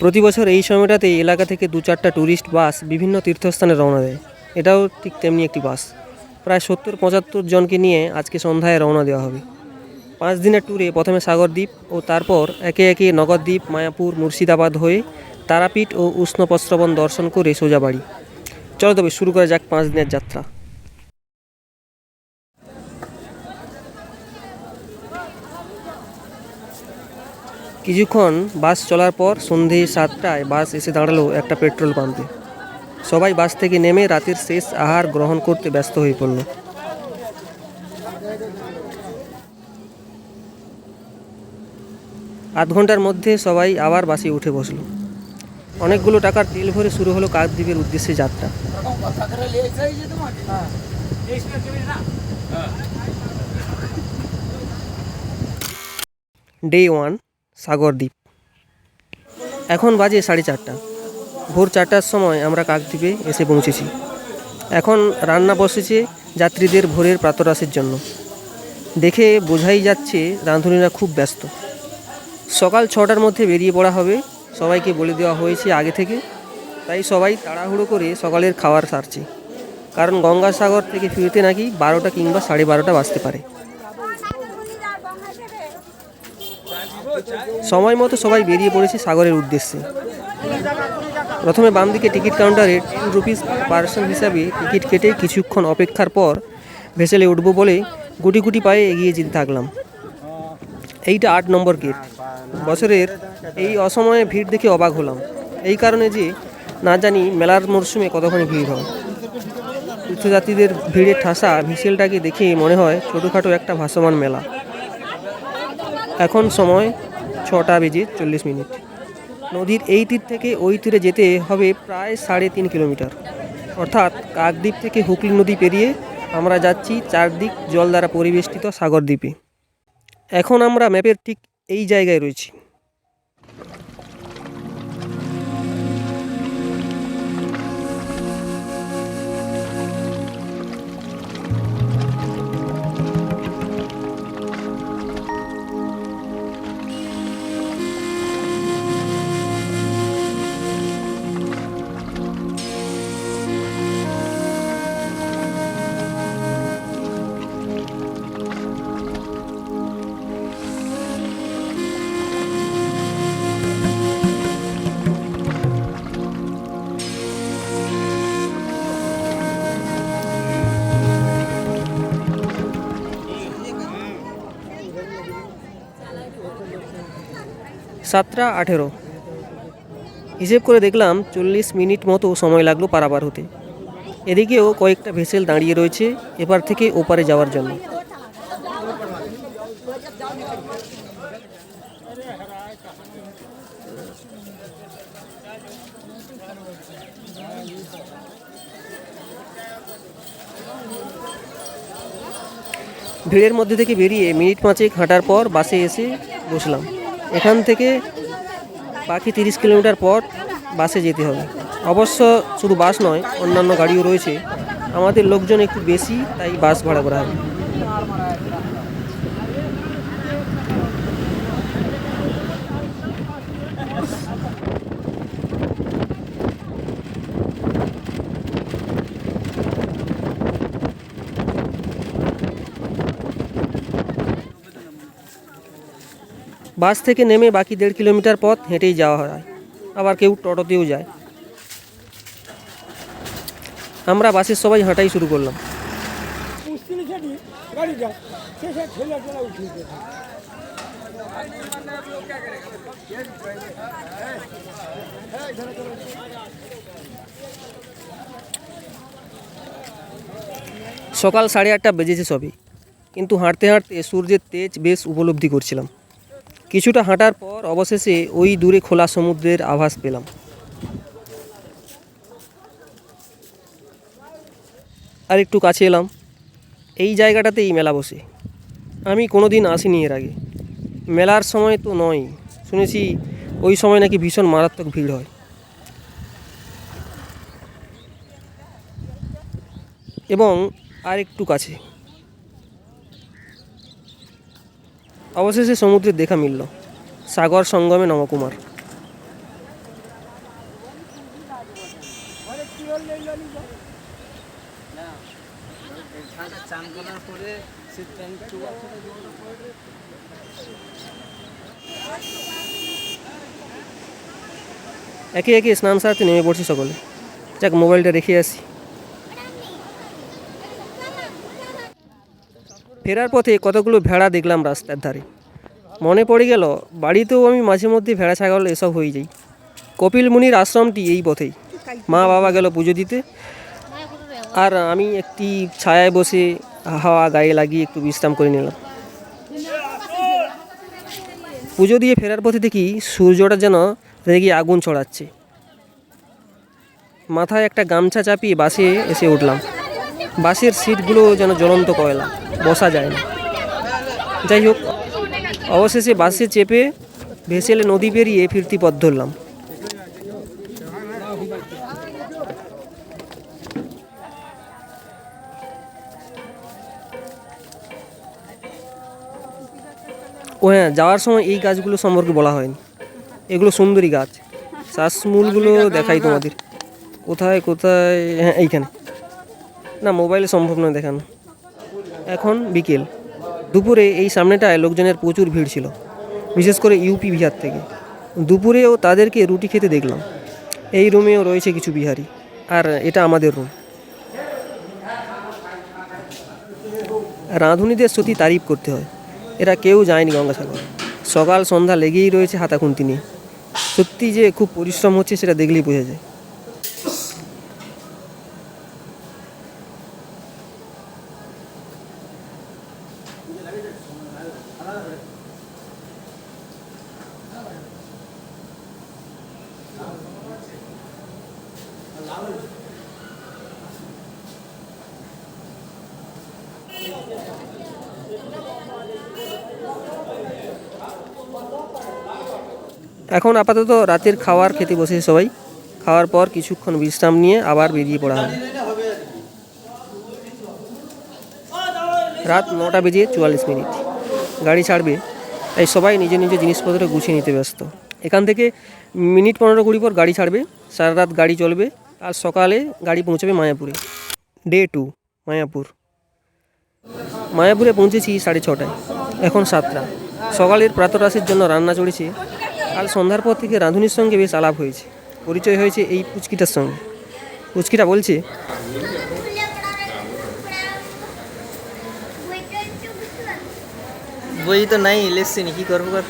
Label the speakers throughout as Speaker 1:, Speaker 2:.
Speaker 1: প্রতি বছর এই সময়টাতে এলাকা থেকে দু চারটা ট্যুরিস্ট বাস বিভিন্ন তীর্থস্থানে রওনা দেয়। এটাও ঠিক তেমনি একটি বাস। প্রায় সত্তর পঁচাত্তর জনকে নিয়ে আজকে সন্ধ্যায় রওনা দেওয়া হবে। পাঁচ দিনের ট্যুরে প্রথমে সাগরদ্বীপ ও তারপর একে একে নগরদ্বীপ, মায়াপুর, মুর্শিদাবাদ হয়ে তারাপীঠ ও উষ্ণপ্রস্রবণ দর্শন করে সোজা বাড়ি। চলো তবে শুরু করা যাক পাঁচ দিনের যাত্রা। কিছুক্ষণ বাস চলার পর সন্ধে সাতটায় বাস এসে দাঁড়াল একটা পেট্রোল পাম্পে। সবাই বাস থেকে নেমে রাতের শেষ আহার গ্রহণ করতে ব্যস্ত হয়ে পড়ল। আধ ঘণ্টার মধ্যে সবাই আবার বাসে উঠে বসল। অনেকগুলো টাকার তেল ভরে শুরু হলো কাকদ্বীপের উদ্দেশ্যে যাত্রা। ডে ওয়ান সাগরদ্বীপ এখন বাজে সাড়ে চারটা। ভোর চারটার সময় আমরা কাকদ্বীপে এসে পৌঁছেছি। এখন রান্না বসেছে যাত্রীদের ভোরের প্রাতরাসের জন্য। দেখে বোঝাই যাচ্ছে রাঁধুনিরা খুব ব্যস্ত। সকাল ছটার মধ্যে বেরিয়ে পড়া হবে। সবাইকে বলে দেওয়া হয়েছে আগে থেকে। তাই সবাই তাড়াহুড়ো করে সকালের খাবার সারছে। কারণ গঙ্গাসাগর থেকে ফিরতে নাকি বারোটা কিংবা সাড়ে বারোটা বাজতে পারে। সময় মতো সবাই বেরিয়ে পড়েছে সাগরের উদ্দেশ্যে। প্রথমে বাম দিকে টিকিট কাউন্টারে টেন রুপিস পার্সন হিসাবে টিকিট কেটে কিছুক্ষণ অপেক্ষার পর ভেসেলে উঠবো বলে গুটি গুটি পায়ে এগিয়ে যেতে থাকলাম। এইটা আট নম্বর গেট বছরের এই অসময়ে ভিড় দেখে অবাক হলাম। এই কারণে যে না জানি মেলার মরশুমে কতখানি ভিড় হয়। তীর্থযাত্রীদের ভিড়ে ঠাসা ভিসেলটাকে দেখে মনে হয় ছোটোখাটো একটা ভাসমান মেলা। এখন সময় ছটা বেজে চল্লিশ মিনিট। নদীর এই তীর থেকে ওই তীরে যেতে হবে প্রায় সাড়ে তিন কিলোমিটার। অর্থাৎ কাকদ্বীপ থেকে হুগলি নদী পেরিয়ে আমরা যাচ্ছি চারদিক জল দ্বারা পরিবেষ্টিত সাগরদ্বীপে। এখন আমরা ম্যাপের ঠিক এই জায়গায় রয়েছি। সাতটা আঠেরো। হিসেব করে দেখলাম চল্লিশ মিনিট মতো সময় লাগল পারাপার হতে। এদিকেও কয়েকটা ভেসেল দাঁড়িয়ে রয়েছে এপার থেকে ওপারে যাওয়ার জন্য। ভিড়ের মধ্যে থেকে বেরিয়ে মিনিট পাঁচেক হাঁটার পর বাসে এসে বসলাম। এখান থেকে বাকি তিরিশ কিলোমিটার পর বাসে যেতে হবে। অবশ্য শুধু বাস নয়, অন্যান্য গাড়িও রয়েছে। আমাদের লোকজন একটু বেশি, তাই বাস ভাড়া করা হবে। বাস থেকে নেমে বাকি দেড় কিলোমিটার পথ হেঁটেই যাওয়া হয়। আবার কেউ টোটোতেও যায়। আমরা বাসের সবাই হাঁটাই শুরু করলাম। সকাল সাড়ে আটটা বেজেছে সবই। কিন্তু হাঁটতে হাঁটতে সূর্যের তেজ বেশ উপলব্ধি করছিলাম। কিছুটা হাঁটার পর অবশেষে ওই দূরে খোলা সমুদ্রের আভাস পেলাম। আর একটু কাছে এলাম। এই জায়গাটাতেই মেলা বসে। আমি কোনো দিন আসিনি এর আগে। মেলার সময় তো নয়। শুনেছি ওই সময় নাকি ভীষণ মারাত্মক ভিড় হয়। এবং আর একটু কাছে। অবশেষে সমুদ্রের দেখা মিলল। সাগর সঙ্গমে নমকুমার একে একে স্নান সারতে নেমে পড়ছি সকলে। যাক, মোবাইলটা রেখে আসি। ফেরার পথে কতগুলো ভেড়া দেখলাম রাস্তার ধারে। মনে পড়ে গেল, বাড়িতেও আমি মাঝে মধ্যে ভেড়া, ছাগল এসব হয়ে যাই। কপিল মুনির আশ্রমটি এই পথেই। মা বাবা গেল পুজো দিতে। আর আমি একটি ছায়ায় বসে হাওয়া গায়ে লাগিয়ে একটু বিশ্রাম করে নিলাম। পুজো দিয়ে ফেরার পথে দেখি সূর্যটা যেন রেগে আগুন ছড়াচ্ছে। মাথায় একটা গামছা চাপিয়ে বাসে এসে উঠলাম। বাসের সিটগুলো যেন জ্বলন্ত কয়লা। বসা যায় না। যাই হোক অবশেষে বাসে চেপে ভেসেলে নদী পেরিয়ে ফিরতি পথ ধরলাম। ও হ্যাঁ যাওয়ার সময় এই গাছগুলো সম্পর্কে বলা হয়নি। এগুলো সুন্দরী গাছ। শ্বাসমূলগুলো দেখাই তোমাদের। কোথায় কোথায় হ্যাঁ এইখানে। না মোবাইলে সম্ভব নয় দেখানো। এখন বিকেল। দুপুরে এই সামনেটায় লোকজনের প্রচুর ভিড় ছিল, বিশেষ করে ইউপি বিহার থেকে। দুপুরেও তাদেরকে রুটি খেতে দেখলাম। এই রুমেও রয়েছে কিছু বিহারি, আর এটা আমাদের রুম। রাঁধুনিদের সত্যি তারিফ করতে হয়। এরা কেউ যায়নি গঙ্গাসাগর। সকাল সন্ধ্যা লেগেই রয়েছে হাতাখুন্তি নিয়ে। সত্যি যে খুব পরিশ্রম হচ্ছে সেটা দেখলেই বোঝা যায়। এখন আপাতত রাতের খাওয়ার খেতে বসে সবাই। খাওয়ার পর কিছুক্ষণ বিশ্রাম নিয়ে আবার বেরিয়ে পড়া হবে। রাত নটা বেজে চুয়াল্লিশ মিনিট। গাড়ি ছাড়বে, তাই সবাই নিজের নিজের জিনিসপত্র গুছিয়ে নিতে ব্যস্ত। এখান থেকে মিনিট পনেরো কুড়ি পর গাড়ি ছাড়বে, সারা রাত গাড়ি চলবে, আর সকালে গাড়ি পৌঁছবে মায়াপুরে। Day two Mayapur. মায়াপুরে পৌঁছেছি সাড়ে ছটায়, এখন সাতটা। সকালের প্রাতরাশের জন্য রান্না চড়েছে কাল সন্ধ্যার পর থেকে রাঁধুনির সঙ্গে বেশ আলাপ হয়েছে। পরিচয় হয়েছে এই পুচকিটার সঙ্গে। পুচকিটা বলছে
Speaker 2: বই তো নাই লেসছি নি কি করব কর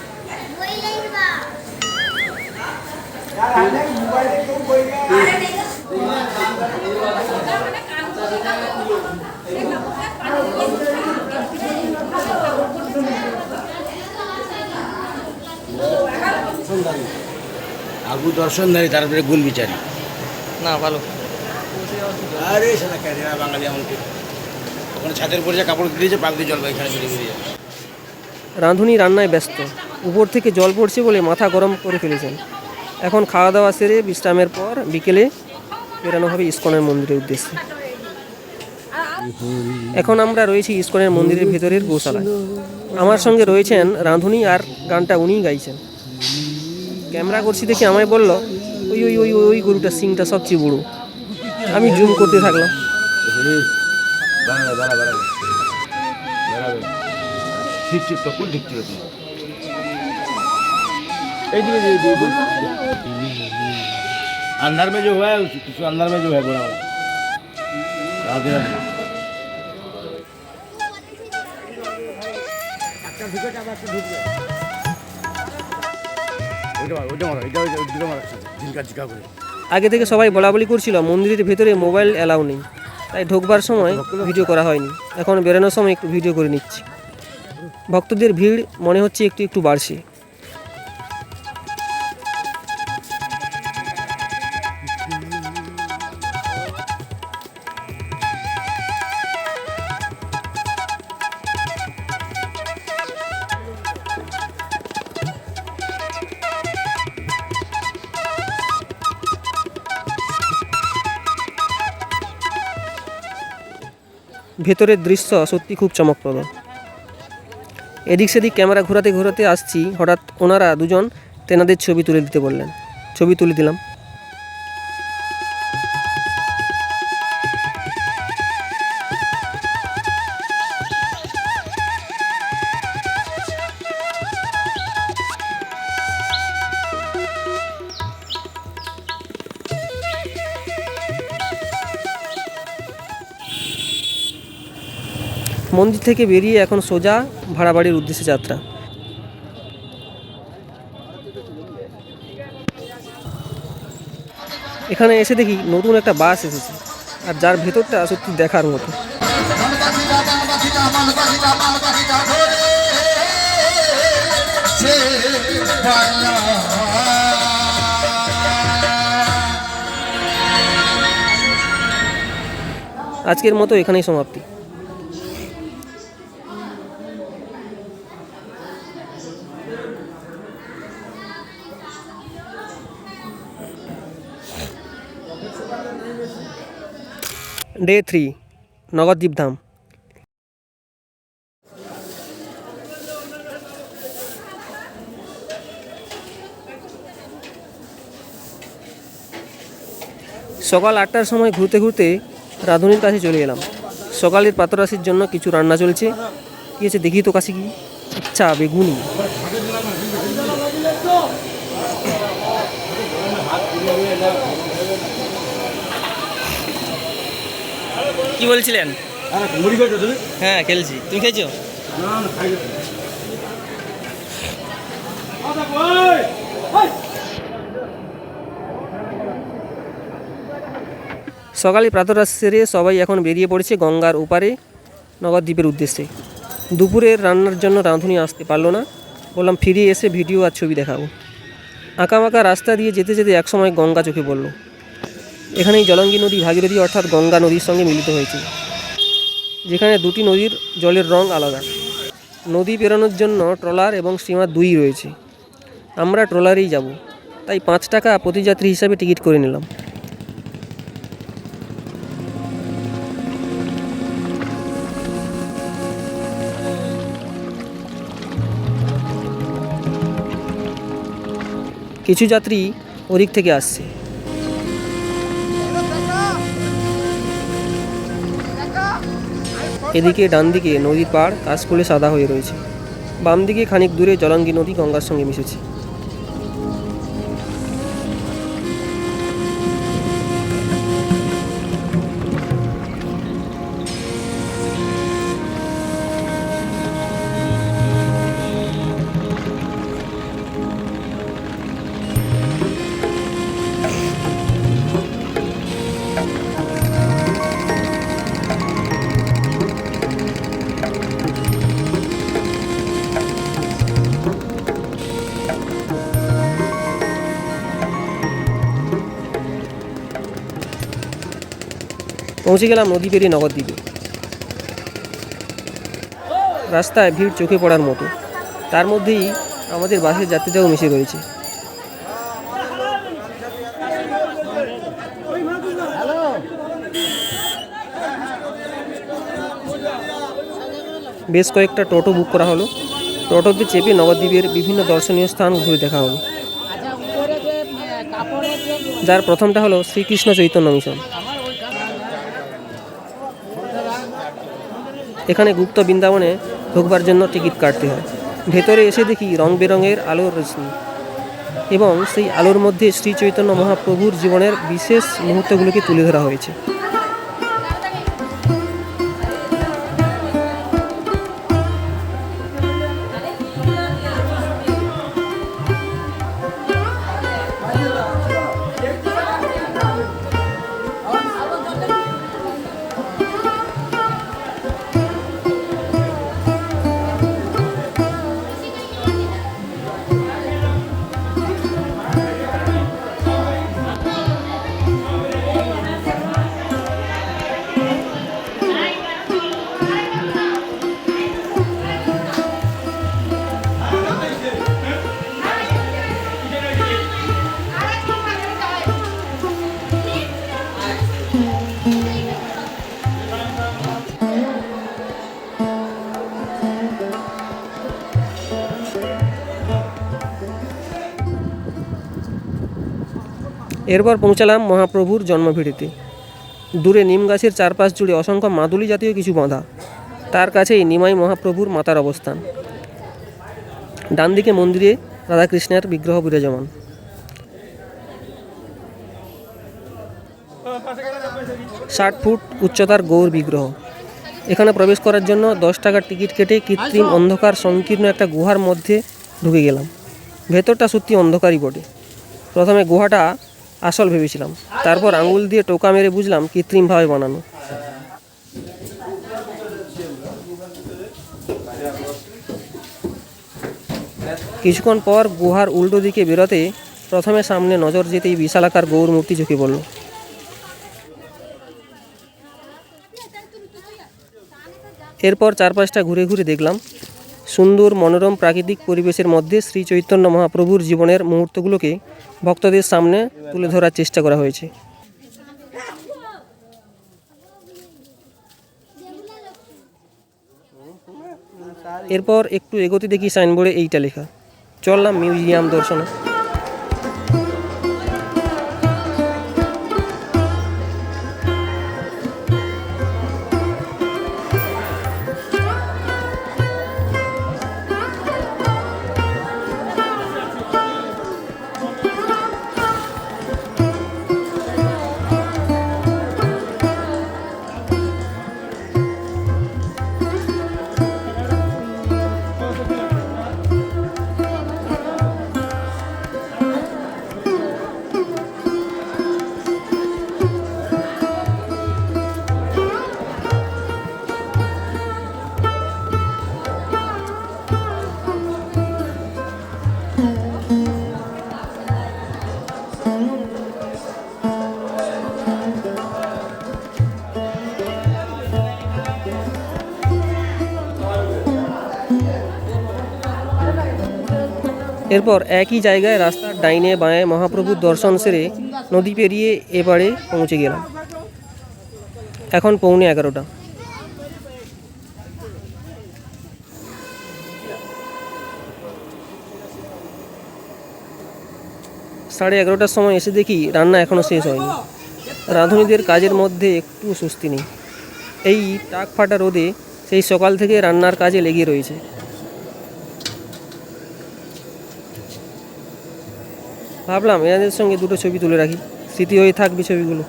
Speaker 3: আগু দর্শনধারী তারপরে গুণ বিচারী।
Speaker 2: না ভালো।
Speaker 3: আরে সেটা কেন বাঙালি আমাকে ওখানে ছাদের উপরে যে কাপড় দিয়েছে পাক দিয়ে জল বা এখানে বেরিয়ে বেরিয়ে।
Speaker 1: রাঁধুনি রান্নায় ব্যস্ত। উপর থেকে জল পড়ছে বলে মাথা গরম করে ফেলেছেন। এখন খাওয়া দাওয়া সেরে বিশ্রামের পর বিকেলে বেরানো হবে ইস্কনের মন্দিরের উদ্দেশ্যে। এখন আমরা রয়েছি ইস্কনের মন্দিরের ভেতরের গোশালায়। আমার সঙ্গে রয়েছেন রাঁধুনি আর গানটা উনিই গাইছেন। ক্যামেরা করছি দেখে আমায় বলল ওই ওই ওই ওই গরুটা সিংটা সবচেয়ে বড়ো আমি জুম করতে থাকলাম
Speaker 3: দাঁড়াবে দাঁড়া দাঁড়াবে দাঁড়াবে ঠিক ঠিক তো কোন ঠিক ছিল তুমি এই দিকে दिए दिए अंदर में जो हुआ है उस उस अंदर में जो है बड़ा वाला राधे राधे ওইটা
Speaker 1: আগে থেকে সবাই বলাবলি করছিল মন্দিরের ভেতরে মোবাইল অ্যালাউ নেই। তাই ঢোকবার সময় ভিডিও করা হয়নি। এখন বেরোনোর সময় একটু ভিডিও করে নিচ্ছি। ভক্তদের ভিড় মনে হচ্ছে একটু একটু বাড়ছে। ভেতরের দৃশ্য সত্যি খুব চমকপ্রদ। এদিক সেদিক ক্যামেরা ঘোরাতে ঘোরাতে আসছি, হঠাৎ ওনারা দুজন তেনাদের ছবি তুলে দিতে বললেন। ছবি তুলে দিলাম। মন্দির থেকে বেরিয়ে এখন সোজা ভাড়া বাড়ির উদ্দেশ্যে যাত্রা। এখানে এসে দেখি নতুন একটা বাস এসেছে, আর যার ভেতরটা সত্যি দেখার মতো। আজকের মতো এখানেই সমাপ্তি। ডে থ্রি নগরদ্বীপ ধাম সকাল আটটার সময় ঘুরতে ঘুরতে রাঁধুনির কাছে চলে এলাম। সকালের প্রাতরাশির জন্য কিছু রান্না চলছে। কি আছে দেখি তো কাছে কি? আচ্ছা বেগুনি।
Speaker 2: কি বলছিলেন? হ্যাঁ খেলছি। তুমি খেয়েছো?
Speaker 1: সকালে প্রাতরাশ সেরে সবাই এখন বেরিয়ে পড়েছে গঙ্গার ওপারে নবদ্বীপের উদ্দেশ্যে। দুপুরের রান্নার জন্য রাঁধুনি আসতে পারল না। বললাম ফিরে এসে ভিডিও আর ছবি দেখাবো। আঁকাবাঁকা রাস্তা দিয়ে যেতে যেতে একসময় গঙ্গা চোখে পড়ল। এখানেই জলঙ্গি নদী, ভাগীরথী অর্থাৎ গঙ্গা নদীর সঙ্গে মিলিত হয়েছে যেখানে দুটি নদীর জলের রং আলাদা। নদী পেরোনোর জন্য ট্রলার এবং স্টিমার দুই রয়েছে। আমরা ট্রলারেই যাব। তাই পাঁচ টাকা প্রতিযাত্রী হিসাবে টিকিট করে নিলাম। কিছু যাত্রী ওদিক থেকে আসছে। এদিকে ডান দিকে নদীর পাড়, কাশফুলে সাদা হয়ে রয়েছে। বাম দিকে খানিক দূরে জলাঙ্গি নদী গঙ্গার সঙ্গে মিশেছে। পৌঁছে গেলাম নদী পেরিয়ে নগরদ্বীপে রাস্তায় ভিড় চোখে পড়ার মতো। তার মধ্যেই আমাদের বাসের যাত্রীরাও মিশে রয়েছে বেশ কয়েকটা টোটো বুক করা হলো। টোটোতে চেপে নবদ্বীপের বিভিন্ন দর্শনীয় স্থান ঘুরে দেখা হলো। যার প্রথমটা হলো শ্রীকৃষ্ণ চৈতন্য মিশন। এখানে গুপ্ত বৃন্দাবনে ঢুকবার জন্য টিকিট কাটতে হয়। ভেতরে এসে দেখি রং বেরঙের আলোর রশ্মি এবং সেই আলোর মধ্যে শ্রী চৈতন্য মহাপ্রভুর জীবনের বিশেষ মুহূর্তগুলোকে তুলে ধরা হয়েছে। এরপর পৌঁছালাম মহাপ্রভুর জন্মভিড়িতে। দূরে নিম গাছের চারপাশ জুড়ে অসংখ্য মাদুলি জাতীয় কিছু বাঁধা। তার কাছেই নিমাই মহাপ্রভুর মাতার অবস্থান। ডান দিকে মন্দিরে রাধাকৃষ্ণের বিগ্রহ বিরাজমান। ষাট ফুট উচ্চতার গৌর বিগ্রহ। এখানে প্রবেশ করার জন্য দশ টাকার টিকিট কেটে কৃত্রিম অন্ধকার সংকীর্ণ একটা গুহার মধ্যে ঢুকে গেলাম। ভেতরটা সত্যি অন্ধকারই বটে। প্রথমে গুহাটা আসল ভেবেছিলাম। তারপর আঙুল দিয়ে টোকা মেরে বুঝলাম কৃত্রিমভাবে বানানো। কিছুক্ষণ পর গুহার উল্টো দিকে বেরোতে প্রথমে সামনে নজর যেতেই বিশালাকার গৌর মূর্তি চোখে পড়ল। এরপর চারপাশটা ঘুরে ঘুরে দেখলাম সুন্দর, মনোরম প্রাকৃতিক পরিবেশের মধ্যে শ্রী চৈতন্য মহাপ্রভুর জীবনের মুহূর্তগুলোকে ভক্তদের সামনে তুলে ধরার চেষ্টা করা হয়েছে। এরপর একটু এগোতে দেখি সাইনবোর্ডে এইটা লেখা। চললাম মিউজিয়াম দর্শনে। এরপর একই জায়গায় রাস্তার ডাইনে বাঁয়ে মহাপ্রভুর দর্শন সেরে নদী পেরিয়ে এবারে পৌঁছে গেলাম। এখন পৌনে এগারোটা। সাড়ে এগারোটার সময় এসে দেখি রান্না এখনও শেষ হয়নি। রাঁধুনিদের কাজের মধ্যে একটু স্বস্তি নেই। এই টাক ফাটা রোদে সেই সকাল থেকে রান্নার কাজে লেগে রয়েছে। ভাবলাম এনাদের সঙ্গে দুটো ছবি তুলে রাখি। স্মৃতি হয়ে থাকবে ছবিগুলো।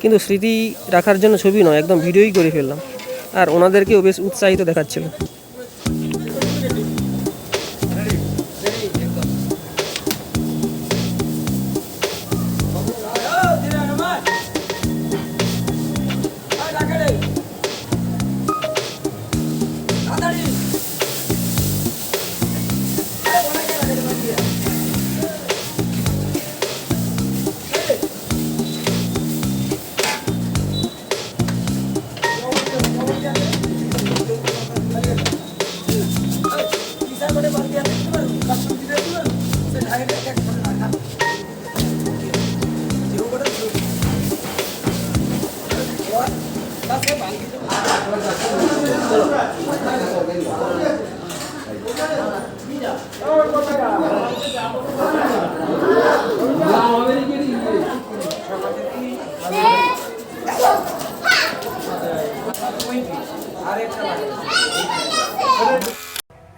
Speaker 1: কিন্তু স্মৃতি রাখার জন্য ছবি নয়, একদম ভিডিওই করে ফেললাম। আর ওনাদেরকেও বেশ উৎসাহিত দেখাচ্ছিল।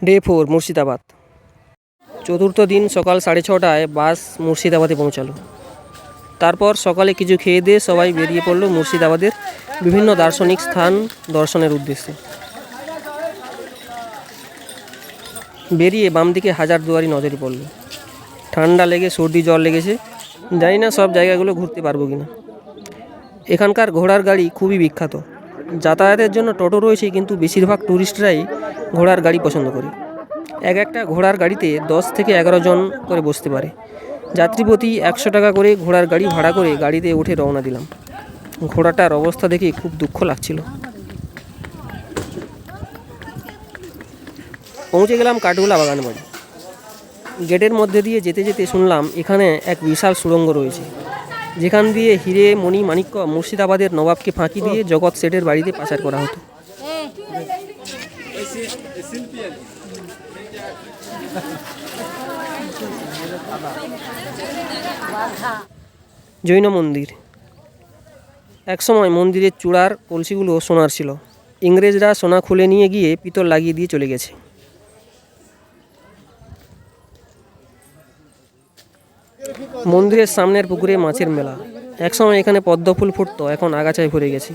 Speaker 1: Day four Murshidabad. চতুর্থ দিন সকাল সাড়ে ছটায় বাস মুর্শিদাবাদে পৌঁছালো। তারপর সকালে কিছু খেয়ে দিয়ে সবাই বেরিয়ে পড়ল মুর্শিদাবাদের বিভিন্ন দার্শনিক স্থান দর্শনের উদ্দেশ্যে। বেরিয়ে বাম দিকে হাজার দুয়ারি নজরে পড়ল ঠান্ডা লেগে, সর্দি জ্বর লেগেছে। জানি না সব জায়গাগুলো ঘুরতে পারব কি না এখানকার ঘোড়ার গাড়ি খুবই বিখ্যাত। যাতায়াতের জন্য টোটো রয়েছে, কিন্তু বেশিরভাগ ট্যুরিস্টরাই ঘোড়ার গাড়ি পছন্দ করে। এক একটা ঘোড়ার গাড়িতে দশ থেকে এগারো জন করে বসতে পারে। যাত্রীপ্রতি একশো টাকা করে ঘোড়ার গাড়ি ভাড়া করে গাড়িতে উঠে রওনা দিলাম। ঘোড়াটার অবস্থা দেখে খুব দুঃখ লাগছিল। পৌঁছে গেলাম কাঠগোলা বাগান বাড়ি। গেটের মধ্যে দিয়ে যেতে যেতে শুনলাম এখানে এক বিশাল সুড়ঙ্গ রয়েছে। যেখান দিয়ে হিরে, মণি, মাণিক্য, মুর্শিদাবাদের নবাবকে ফাঁকি দিয়ে জগৎ সেটের বাড়িতে পাচার করা হতো। জৈন মন্দির। একসময় মন্দিরের চূড়ার কলসিগুলো সোনার ছিল। ইংরেজরা সোনা খুলে নিয়ে গিয়ে পিতল লাগিয়ে দিয়ে চলে গেছে। মন্দিরের সামনের পুকুরে মাছের মেলা। একসময় এখানে পদ্ম ফুল ফুটতো, এখন আগাছায় ভরে গেছে।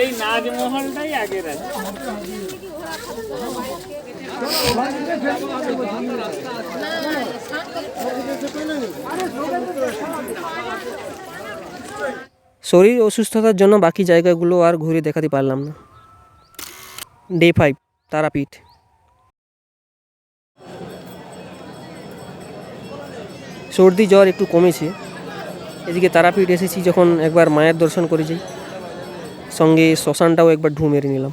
Speaker 2: এই আগের আছে।
Speaker 1: শরীর অসুস্থতার জন্য বাকি জায়গাগুলো আর ঘুরে দেখাতে পারলাম না। Day five Tarapith. সর্দি জ্বর একটু কমেছে। এদিকে তারাপীঠ এসেছি যখন একবার মায়ের দর্শন করে যাই। সঙ্গে শ্মশানটাও একবার ঢু মেরে নিলাম।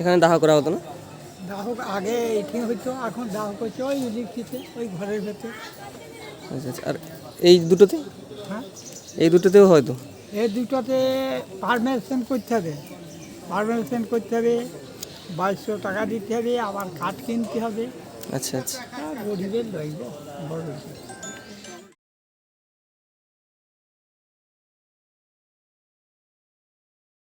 Speaker 1: এখানে দাহ করা হতো না?
Speaker 4: দাহক আগে হইতো এখন ওই ইলেকট্রিতে ওই ঘরের ভেতর।
Speaker 1: আচ্ছা আচ্ছা। আর এই দুটোতে?
Speaker 4: হ্যাঁ।
Speaker 1: এই দুটোতেও হয়তো?
Speaker 4: এই দুটোতে পারমিশন করতে হবে। পারমিশন করতে হবে বাইশশো টাকা দিতে হবে আবার কাঠ কিনতে হবে।
Speaker 1: আচ্ছা আচ্ছা।
Speaker 4: গরিবের বড়